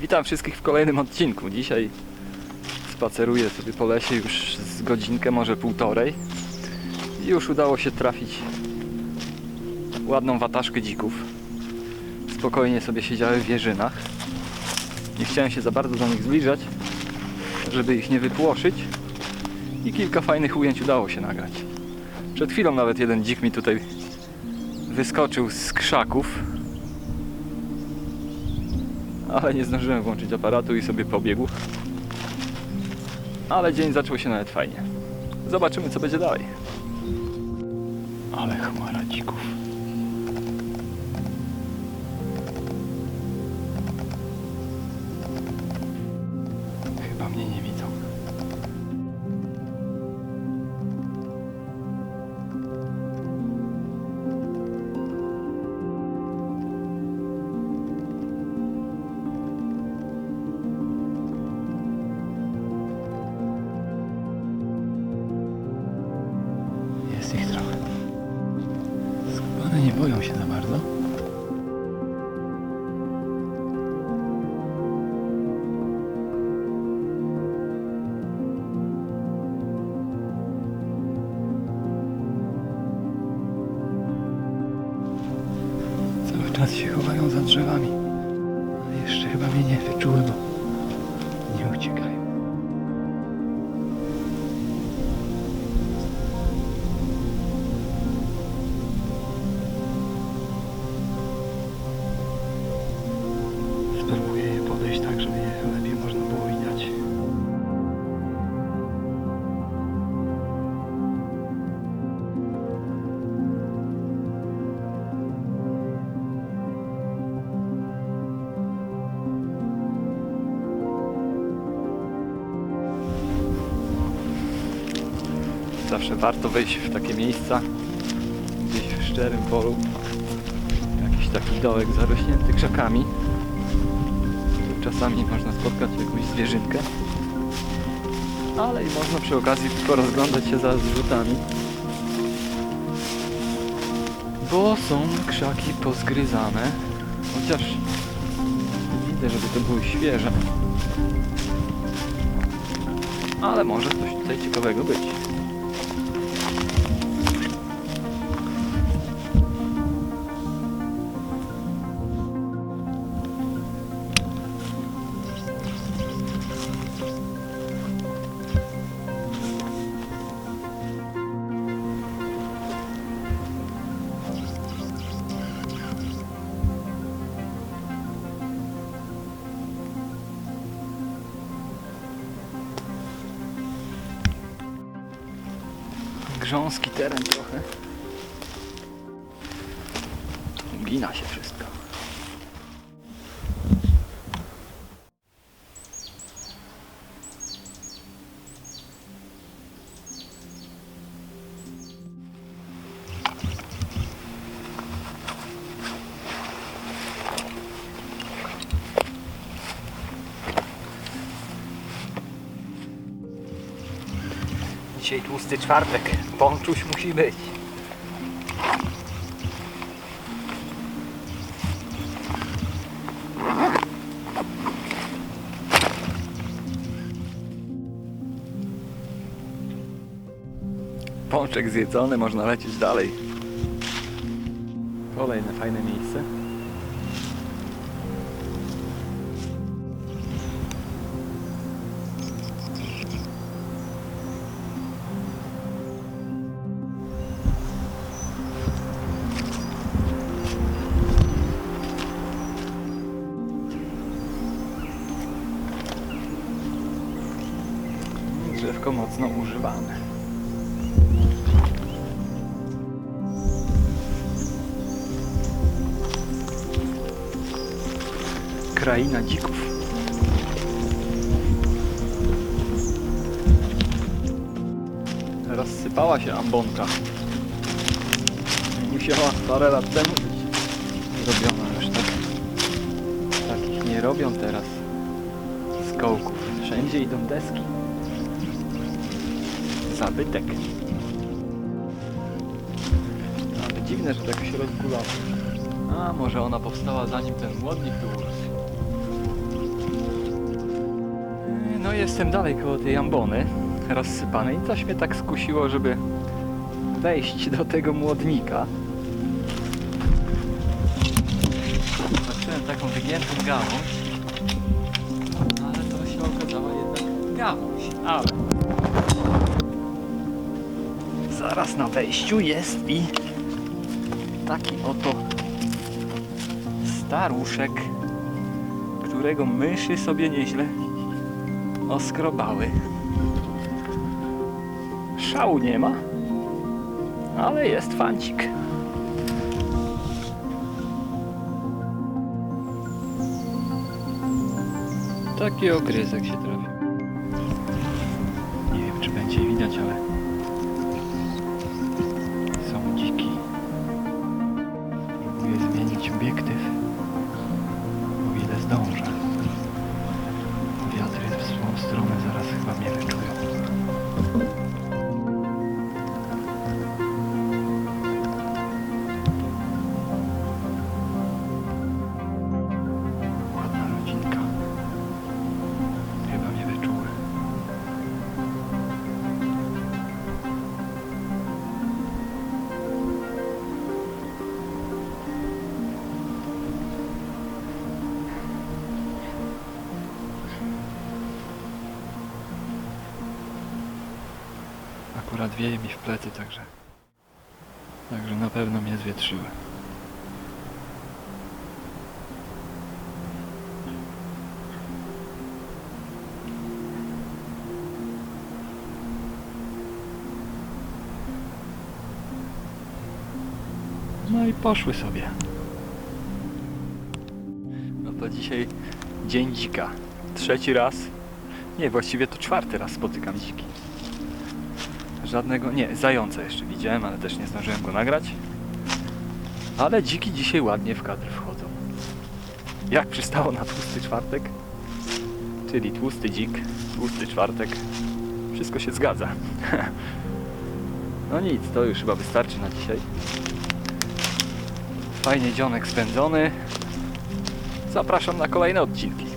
Witam wszystkich w kolejnym odcinku. Dzisiaj spaceruję sobie po lesie już z godzinkę, może półtorej. I już udało się trafić ładną wataszkę dzików. Spokojnie sobie siedziały w wieżynach. Nie chciałem się za bardzo do nich zbliżać, żeby ich nie wypłoszyć. I kilka fajnych ujęć udało się nagrać. Przed chwilą nawet jeden dzik mi tutaj wyskoczył z krzaków. Ale nie zdążyłem włączyć aparatu i sobie pobiegł. Ale dzień zaczął się nawet fajnie. Zobaczymy co będzie dalej. Ale chmara dzików. Za drzewami. Ale jeszcze chyba mnie nie wyczuły, bo nie uciekają. Zawsze warto wejść w takie miejsca, gdzieś w szczerym polu, jakiś taki dołek zarośnięty krzakami. Czasami można spotkać jakąś zwierzynkę, ale i można przy okazji porozglądać się za zrzutami. Bo są krzaki pozgryzane, chociaż widzę, żeby to były świeże. Ale może coś tutaj ciekawego być. Grząski teren trochę. Gina się wszystko. Dzisiaj tłusty czwartek. Pączuś musi być. Pączek zjedzony, można lecieć dalej. Kolejne fajne miejsce. Drzewko mocno używane. Kraina dzików. Rozsypała się ambonka. Musiała parę lat temu być zrobiona już tak. Takich nie robią teraz. Z kołków. Wszędzie idą deski. Zabytek. Ale dziwne, że tak środku lasu. A może ona powstała zanim ten młodnik tu urósł. jestem dalej koło tej ambony rozsypanej coś mnie tak skusiło, żeby wejść do tego młodnika. Zobaczyłem taką wygiętą gałąź, ale to się okazała jednak gałąź. Ale zaraz na wejściu jest i taki oto staruszek, którego myszy sobie nieźle oskrobały. Szału nie ma, ale jest fancik. Taki ogryzek się trafił. Nie wiem, czy będzie widać, ale Akurat wieje mi w plecy, także... Także na pewno mnie zwietrzyły. No i poszły sobie. No to dzisiaj dzień dzika. Trzeci raz. Nie, właściwie to czwarty raz spotykam dziki. Żadnego, nie, zająca jeszcze widziałem, ale też nie zdążyłem go nagrać. Ale dziki dzisiaj ładnie w kadr wchodzą. Jak przystało na tłusty czwartek? Czyli tłusty dzik, tłusty czwartek. Wszystko się zgadza. No nic, to już chyba wystarczy na dzisiaj. Fajnie dzionek spędzony. Zapraszam na kolejne odcinki.